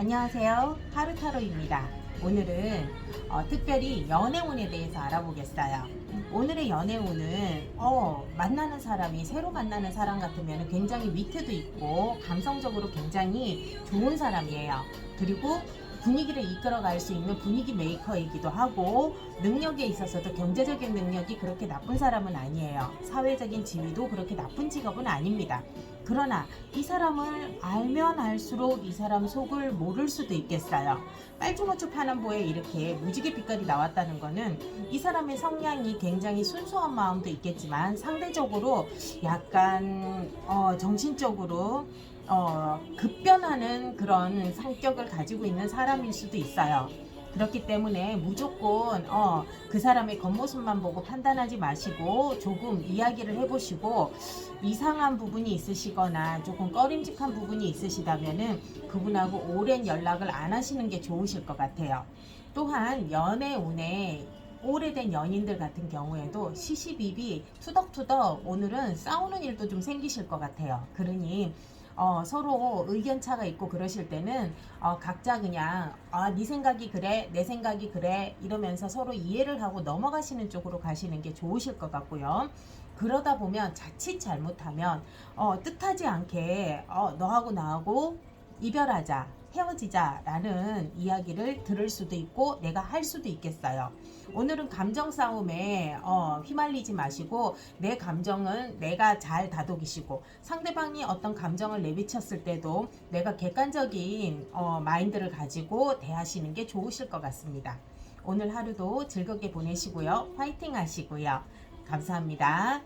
안녕하세요. 하루타로입니다. 오늘은 어, 특별히 연애운에 대해서 알아보겠어요. 오늘의 연애운은 어, 만나는 사람이 새로 만나는 사람 같으면 굉장히 위트도 있고 감성적으로 굉장히 좋은 사람이에요. 그리고 분위기를 이끌어갈 수 있는 분위기 메이커이기도 하고 능력에 있어서도 경제적인 능력이 그렇게 나쁜 사람은 아니에요. 사회적인 지위도 그렇게 나쁜 직업은 아닙니다. 그러나 이 사람을 알면 알수록 이 사람 속을 모를 수도 있겠어요. 빨주노초 파남보에 이렇게 무지개 빛깔이 나왔다는 거는 이 사람의 성향이 굉장히 순수한 마음도 있겠지만 상대적으로 약간 어, 정신적으로 어, 급변하는 그런 성격을 가지고 있는 사람일 수도 있어요. 그렇기 때문에 무조건 어, 그 사람의 겉모습만 보고 판단하지 마시고 조금 이야기를 해보시고 이상한 부분이 있으시거나 조금 꺼림직한 부분이 있으시다면은 그분하고 오랜 연락을 안 하시는 게 좋으실 것 같아요. 또한 연애 운에 오래된 연인들 같은 경우에도 시시비비 투덕투덕 오늘은 싸우는 일도 좀 생기실 것 같아요. 그러니 어, 서로 의견 차가 있고 그러실 때는 어, 각자 그냥 아, 네 생각이 그래, 내 생각이 그래 이러면서 서로 이해를 하고 넘어가시는 쪽으로 가시는 게 좋으실 것 같고요. 그러다 보면 자칫 잘못하면 어, 뜻하지 않게 어, 너하고 나하고 이별하자, 헤어지자라는 이야기를 들을 수도 있고 내가 할 수도 있겠어요. 오늘은 감정 싸움에 어, 휘말리지 마시고 내 감정은 내가 잘 다독이시고 상대방이 어떤 감정을 내비쳤을 때도 내가 객관적인 어, 마인드를 가지고 대하시는 게 좋으실 것 같습니다. 오늘 하루도 즐겁게 보내시고요. 화이팅 하시고요. 감사합니다.